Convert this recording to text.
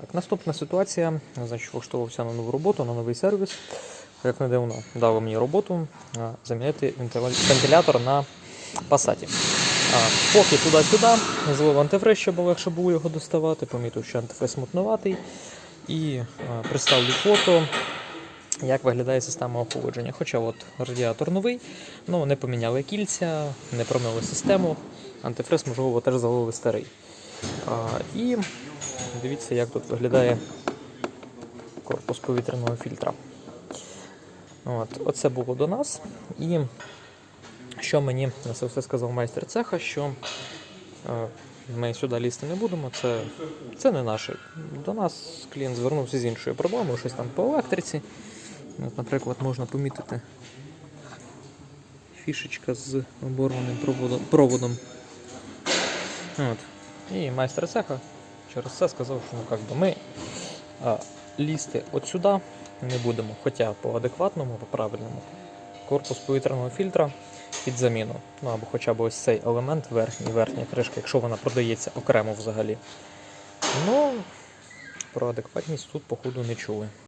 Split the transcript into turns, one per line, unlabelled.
Так, наступна ситуація. Значить, влаштовувався на нову роботу, на новий сервіс. Як не дивно, дали мені роботу а, замінити вентилятор на пасаті. Поки туди-сюди, злив антифриз, щоб легше було його доставати, помітив, що антифриз мутнуватий. І представлю фото, як виглядає система охолодження. Хоча от радіатор новий, ну не поміняли кільця, не промили систему. Антифриз, можливо, теж залили старий. А, і дивіться, як тут виглядає корпус повітряного фільтра. От, оце було до нас. І що мені на це все сказав майстер цеха, що е, ми сюди лізти не будемо, це, це не наше. До нас клієнт звернувся з іншою проблемою, щось там по електриці. От, наприклад, можна помітити фішечка з оборваним проводом. От. І майстер цеха через це сказав, що ну, как би, ми а, лізти от сюди не будемо, хоча по адекватному, по правильному. Корпус повітряного фільтра під заміну. Ну або хоча б ось цей елемент, верхній, верхня кришка, якщо вона продається окремо взагалі. Ну, про адекватність тут, походу, не чули.